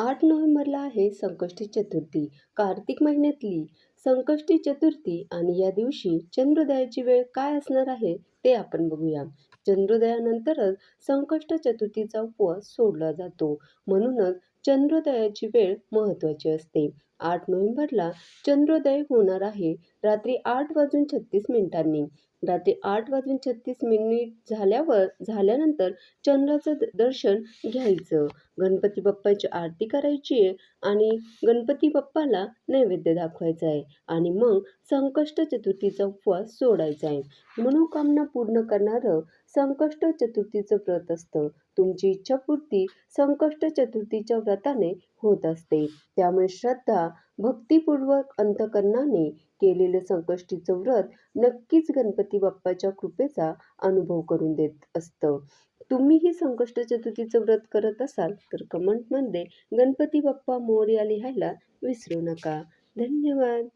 आठ नोव्हेंबरला आहे संकष्टी चतुर्थी. कार्तिक महिन्यातली संकष्टी चतुर्थी आणि या दिवशी चंद्रोदयाची वेळ काय असणार आहे ते आपण बघूया. चंद्रोदयानंतरच संकष्ट चतुर्थीचा उपवास सोडला जातो. म्हणूनच चंद्रोदयाची वेळ महत्त्वाची असते. आठ नोव्हेंबरला चंद्रोदय होणार आहे. रात्री आठ वाजून छत्तीस मिनिटांनी. रात्री आठ वाजून छत्तीस मिनिट झाल्यावर झाल्यानंतर चंद्राचं द- दर्शन घ्यायचं. गणपती बाप्पाची आरती करायची आहे आणि गणपती बाप्पाला नैवेद्य दाखवायचा आहे आणि मग संकष्ट चतुर्थीचा उपवास सोडायचा आहे. मनोकामना पूर्ण करणारं संकष्ट चतुर्थीचं व्रत असतं. तुमची इच्छापूर्ती संकष्ट चतुर्थीच्या व्रताने होत असते. त्यामुळे श्रद्धा भक्तिपूर्वक अंतकरणाने केलेलं संकष्टीचं व्रत नक्कीच गणपती बाप्पाच्या कृपेचा अनुभव करून देत असतं. तुम्हीही संकष्ट चतुर्थीचं व्रत करत असाल तर कमेंटमध्ये गणपती बाप्पा मोर्या लिहायला विसरू नका. धन्यवाद!